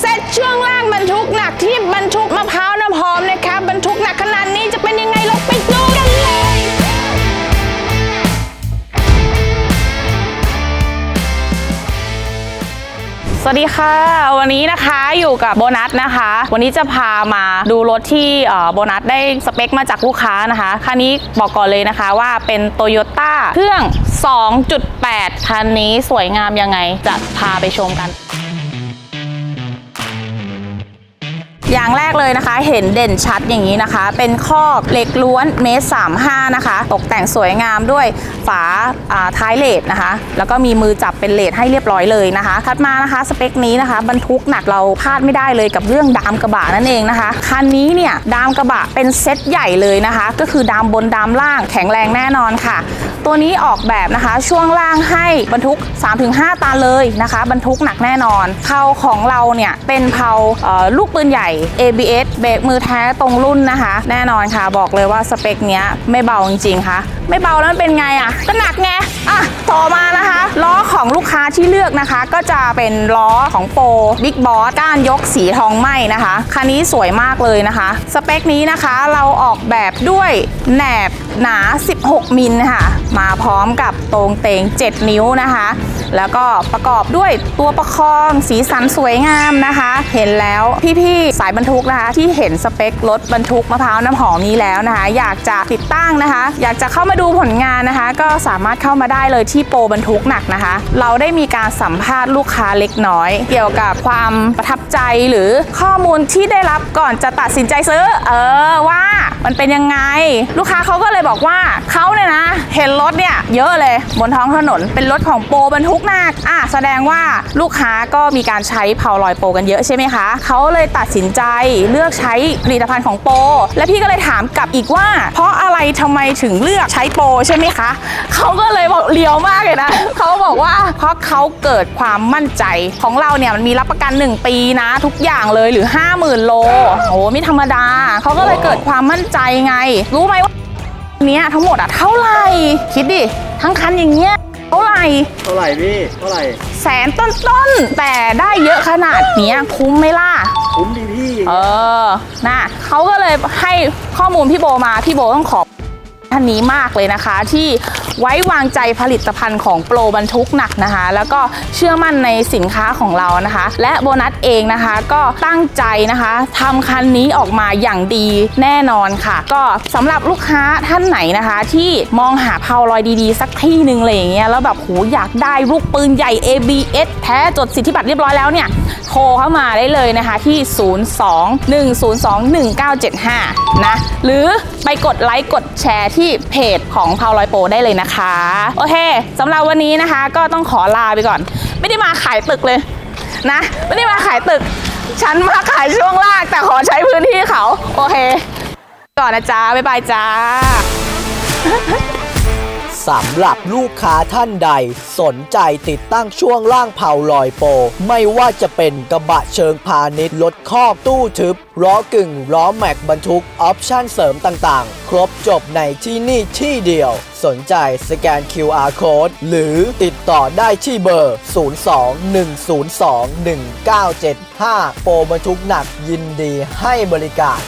เซตช่วงล่างบรรทุกหนักที่บรรทุกมะพร้าวน้ำหอมนะคะบรรทุกหนักขนาดนี้จะเป็นยังไงเราไปดูกันเลยสวัสดีค่ะ วันนี้นะคะอยู่กับโบนัสนะคะ วันนี้จะพามาดูรถที่โบนัสได้สเปคมาจากลูกค้านะคะคันนี้บอกก่อนเลยนะคะว่าเป็นโตโยต้าเครื่อง 2.8 คันนี้สวยงามยังไงจะพาไปชมกัน อย่างแรกเลยนะคะเห็นเด่นชัดอย่างนี้นะคะ เป็นคอกเหล็กล้วนเมตรสามห้านะคะ ตกแต่งสวยงามด้วยฝาาท้ายเลดนะคะ แล้วก็มีมือจับเป็นเลดให้เรียบร้อยเลยนะคะถัดมานะคะสเปคนี้นะคะ บรรทุกหนักเราพลาดไม่ได้เลยกับเรื่องดามกระบะนั่นเองนะคะคันนี้เนี่ยดามกระบะเป็นเซตใหญ่เลยนะคะ ก็คือดามบนดามล่างแข็งแรงแน่นอนค่ะ ตัวนี้ออกแบบนะคะช่วงล่างให้บรรทุก 3-5 ตันเลยนะคะ บรรทุกหนักแน่นอนเพาของเราเนี่ยเป็นเพาลูกปืนใหญ่ ABS เบรกมือแท้ตรงรุ่นนะคะ แน่นอนค่ะบอกเลยว่าสเปคเนี้ยไม่เบาจริงๆค่ะ ไม่เบาแล้วมันเป็นไงอะ ก็หนักไงอะต่อมานะคะ ล้อของลูกค้าที่เลือกนะคะ ก็จะเป็นล้อของโปรบิ๊กบอสก้านยกสีทองไหมนะคะคันนี้สวยมากเลยนะคะ สเปคนี้นะคะเราออกแบบด้วยแหนบหนา 16 มิลค่ะ มาพร้อมกับตรงเตง 7 นิ้วนะคะ แล้วก็ประกอบด้วยตัวประคองสีสันสวยงามนะคะ เห็นแล้วพี่ๆสายบรรทุกนะคะ ที่เห็นสเปครถบรรทุกมะพร้าวน้ำหอมนี้แล้วนะคะ อยากจะติดตั้งนะคะ อยากจะเข้ามาดูผลงานนะคะ ก็สามารถเข้ามาได้เลยที่โปรบรรทุกหนักนะคะ เราได้มีการสัมภาษณ์ลูกค้าเล็กน้อย เกี่ยวกับความประทับใจหรือข้อมูลที่ได้รับก่อนจะตัดสินใจซื้อ เออว่ามันเป็นยังไง ลูกค้าเขาก็เลยบอกว่าเขาเนี่ยนะ เห็นรถเนี่ยเยอะเลยบนท้องถนน เป็นรถของโปรบรรทุกหนักอะแสดงว่าลูกค้าก็มีการใช้เผาลอยโปรกันเยอะใช่ไหมคะเขาเลยตัดสินใจเลือกใช้ผลิตภัณฑ์ของโปรและพี่ก็เลยถามกลับอีกว่า เพราะอะไรทำไมถึงเลือกใช้โปรใช่ไหมคะเขาก็เลยบอกเลียวมากเลยนะเขาบอกว่าเพราะเขาเกิดความมั่นใจของเราเนี่ยมันมีรับประกัน 1 ปีนะ ทุกอย่างเลยหรือ 50,000 โลโอ้ไม่ธรรมดาเขาก็เลยเกิดความมั่นใจไง รู้ไหมว่า เนี้ยทั้งหมดอะเท่าไหร่ คิดดิ ทั้งคันอย่างเงี้ยเท่าไหร่เท่าไหร่พี่เท่าไหร่แสนต้นๆแต่ได้เยอะขนาดเนี้ยคุ้มไหมล่ะ คุ้มดีพี่ เออนะเขาก็เลยให้ข้อมูลพี่โบมา พี่โบต้องขอบ ท่านนี้มากเลยนะคะ ที่ไว้วางใจผลิตภัณฑ์ของโปรบรรทุกหนักนะคะ แล้วก็เชื่อมั่นในสินค้าของเรานะคะ และโบนัสเองนะคะ ก็ตั้งใจนะคะทำคันนี้ออกมาอย่างดีแน่นอนค่ะ ก็สำหรับลูกค้าท่านไหนนะคะ ที่มองหาเพาลอยดีๆ สักที่หนึ่งเลยอย่างเงี้ยแล้วแบบโหอยากได้ลูกปืนใหญ่ ABS แท้จดสิทธิบัตรเรียบร้อยแล้วเนี่ยโทรเข้ามาได้เลยนะคะที่ 02-102-1975 นะ หรือไปกดไลค์กดแชร์ที่เพจของพาวลอยโปได้เลยนะคะ โอเคสำหรับวันนี้นะคะ ก็ต้องขอลาไปก่อน ไม่ได้มาขายตึกเลยนะ ไม่ได้มาขายตึก ฉันมาขายช่วงล่างแต่ขอใช้พื้นที่เขา โอเค ก่อนนะจ๊ะบ๊ายบายจ้า สำหรับลูกค้าท่านใด สนใจติดตั้งช่วงล่างเผาลอยโปรไม่ว่าจะเป็นกระบะเชิงพาณิชย์รถคอกตู้ทึบล้อกึ่งล้อแม็กบรรทุก ออปชั่นเสริมต่างๆ ครบจบในที่นี่ที่เดียว สนใจสแกน QR Code หรือติดต่อได้ที่เบอร์ 02-102-1975 โปรบรรทุกหนักยินดีให้บริการ